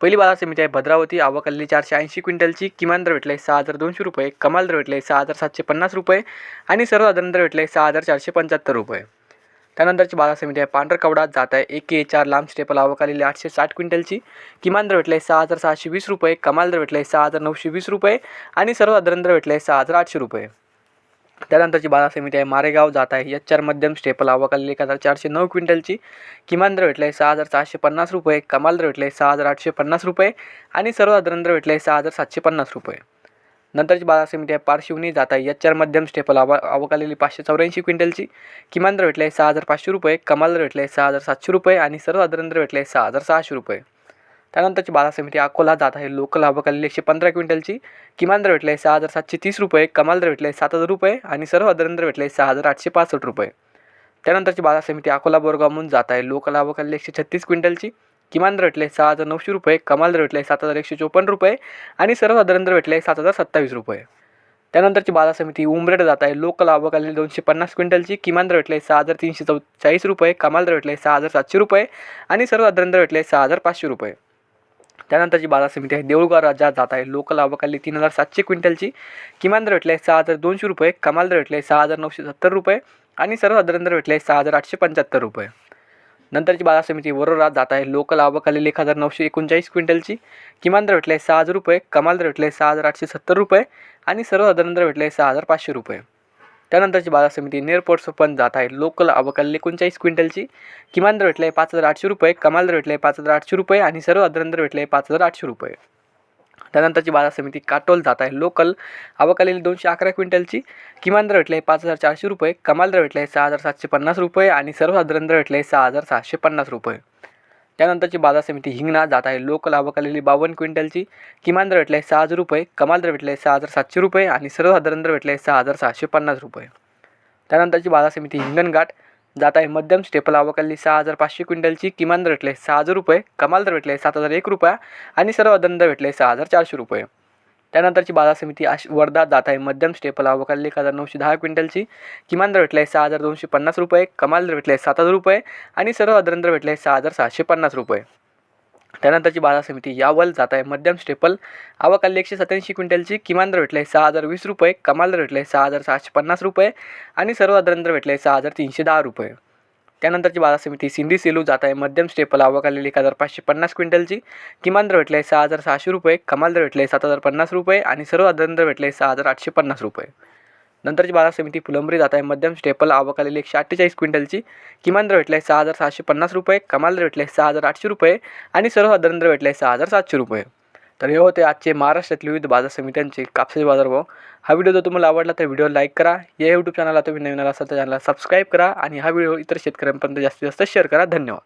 पहिली बाजार समिती आहे भद्रावती आवक आलेली चारशे ऐंशी क्विंटलची किमान दर भेटले सहा हजार दोनशे रुपये कमाल दर भेटले सहा हजार सातशे पन्नास रुपये आणि सर्वसाधारण दर भेटले सहा हजार चारशे पंच्याहत्तर रुपये. त्यानंतरची बाजार समिती आहे पांढरकवडा जात आहे एक ए चार लांब स्टेपल आवक आलेली आठशे साठ क्विंटलची किमान दर भेटले सहा हजार सहाशे वीस रुपये कमाल दर भेटले सहा हजार नऊशे वीस रुपये आणि सर्वसाधारण दर भेटले सहा हजार आठशे रुपये. त्यानंतरची बाजार समिती आहे. मारेगाव जात आहे. एच चार मध्यम स्टेपल आवक एक हजार चारशे नऊ क्विंटलची किमान दर भेटले सहा हजार सहाशे पन्नास रुपये. कमाल दर भेटले सहा हजार आठशे पन्नास रुपये आणि सर्वसाधारण दर भेटले सहा हजार सातशे पन्नास रुपये. नंतरची बाजार समिती आहे. पारशिवनी जात आहे. एच आर मध्यम स्टेपल आवा आवक पाचशे चौऱ्याऐंशी क्विंटलची किमान दर भेटले सहा हजार पाचशे रुपये. कमाल दर भेटले सहा हजार सातशे रुपये आणि सर्वसाधारण दर भेटले सहा हजार सहाशे रुपये. त्यानंतरची बाजार समिती अकोला जात आहे. लोकल आवक एकशे पंधरा क्विंटलची. किमान दर भेटले सहा हजार सातशे तीस रुपये. कमाल दर भेटले सात हजार रुपये. आणि सर्व दर भेटले सहा हजार आठशे पासष्ट रुपये. त्यानंतरची बाजार समिती अकोला बोरगावहून जात आहे. लोकल आवक एकशे छत्तीस क्विंटलची. किमान दर भेटले सहा हजार नऊशे रुपये. कमाल दर भेटले सात हजार एकशे चोपन्न रुपये. आणि सर्वसाधारण दर भेटले सात हजार सत्तावीस रुपये. त्यानंतरची बाजार समिती उमरेड जात आहे. लोकल आवक दोनशे पन्नास क्विंटलची. किमान दर भेटले सहा हजार तीनशे चौ चाळीस रुपये. कमाल दर भेटले सहा हजार सातशे रुपये. आणि सर्वसाधारण दर भेटले सहा हजार पाचशे रुपये. त्यानंतरची बाजार समिती आहे. देऊळगाव राज्यात जात आहे. लोकल आवक तीन हजार सातशे क्विंटलची. किमान दर भेटले सहा हजार दोनशे रुपये. कमाल दर भेटले सहा हजार नऊशे सत्तर रुपये. आणि सर्वसाधारण दर भेटले सहा हजार आठशे पंच्याहत्तर रुपये. नंतरची बाजार समिती वरोरात जात आहे. लोकल आवक आलेली एक हजार नऊशे एकोणचाळीस क्विंटलची. किमान दर भेटले सहा हजार रुपये. कमाल दर भेटले सहा हजार आठशे सत्तर रुपये. आणि सर्वसाधारण दर भेटले सहा हजार पाचशे रुपये. त्यानंतरची बाजार समिती नेरपोर्ट पण जात आहे. लोकल अवकाल एकोणचाळीस क्विंटलची किमान दर भेटले पाच हजार आठशे रुपये कमाल दर भेटले पाच हजार आठशे रुपये आणि सर्वसाधारण दर भेटले पाच हजार आठशे रुपये. त्यानंतरची बाजार समिती काटोल जात आहे. लोकल अवकालेली दोनशे अकरा क्विंटलची किमान दर भेटले पाच हजार चारशे रुपये कमाल दर भेटले सहा हजार सातशे पन्नास रुपये आणि सर्वसाधारण दर भेटले सहा हजार सहाशे पन्नास रुपये. त्यानंतरची बाजार समिती हिंगणा जात आहे. लोकल आवक आलेली बावन्न क्विंटलची किमान दर भेटले सहा हजार रुपये कमाल दर भेटले सहा हजार सातशे रुपये आणि सर्वसाधारण दर भेटले सहा हजार सहाशे पन्नास रुपये. त्यानंतरची बाजार समिती हिंगणघाट जात आहे. मध्यम स्टेपल आवक आलेली सहा हजार पाचशे क्विंटलची किमान दर भेटले सहा हजार रुपये कमाल दर भेटले सात हजार एक रुपया आणि सर्वसाधारण दर भेटले सहा हजार चारशे रुपये. त्यानंतरची बाजार समिती आश वर्धा जात आहे मध्यम स्टेपल आवक एक हजार नऊशे दहा क्विंटलची. किमान दर भेटले सहा हजार दोनशे पन्नास रुपये कमाल दर भेटले सात हजार रुपये आणि सर्वसाधारण दर भेटले सहा हजार सहाशे पन्नास रुपये. त्यानंतरची बाजार समिती यावल जात आहे मध्यम स्टेपल आवक एकशे सत्याऐंशी क्विंटलची. किमान दर भेटले सहा हजार वीस रुपये कमाल दर भेटले सहा हजार सहाशे पन्नास रुपये आणि सर्वसाधारण दर भेटले सहा हजार तीनशे दहा रुपये. त्यानंतरची बाजार समिती सिंधी सेलू जात आहे. मध्यम स्टेपल आवक आलेली एक हजार पाचशे पन्नास क्विंटलची. किमान दर भेटले सहा हजार सहाशे रुपये. कमाल दर भेटले सात हजार पन्नास रुपये आणि सर्व दर भेटले सहा हजार आठशे पन्नास रुपये. नंतरची बाजार समिती फुलंब्री जात आहे. मध्यम स्टेपल आवक आलेली एकशे अठ्ठेचाळीस क्विंटलची. किमान दर भेटले सहा हजार सहाशे पन्नास रुपये. कमाल दर भेटले सहा हजार आठशे रुपये आणि सर्व दर भेटले सहा हजार सातशे रुपये. तर हे होते आजचे महाराष्ट्रातील विविध बाजार समित्यांचे कापसाचे बाजारभाव. हा व्हिडिओ जर तुम्हाला आवडला तर व्हिडिओ लाईक करा. या यूट्यूब चॅनलला तुम्ही नवीन आला असाल तर चॅनलला सबस्क्राईब करा आणि हा व्हिडिओ इतर शेतकऱ्यांपर्यंत जास्तीत जास्त शेअर करा. धन्यवाद.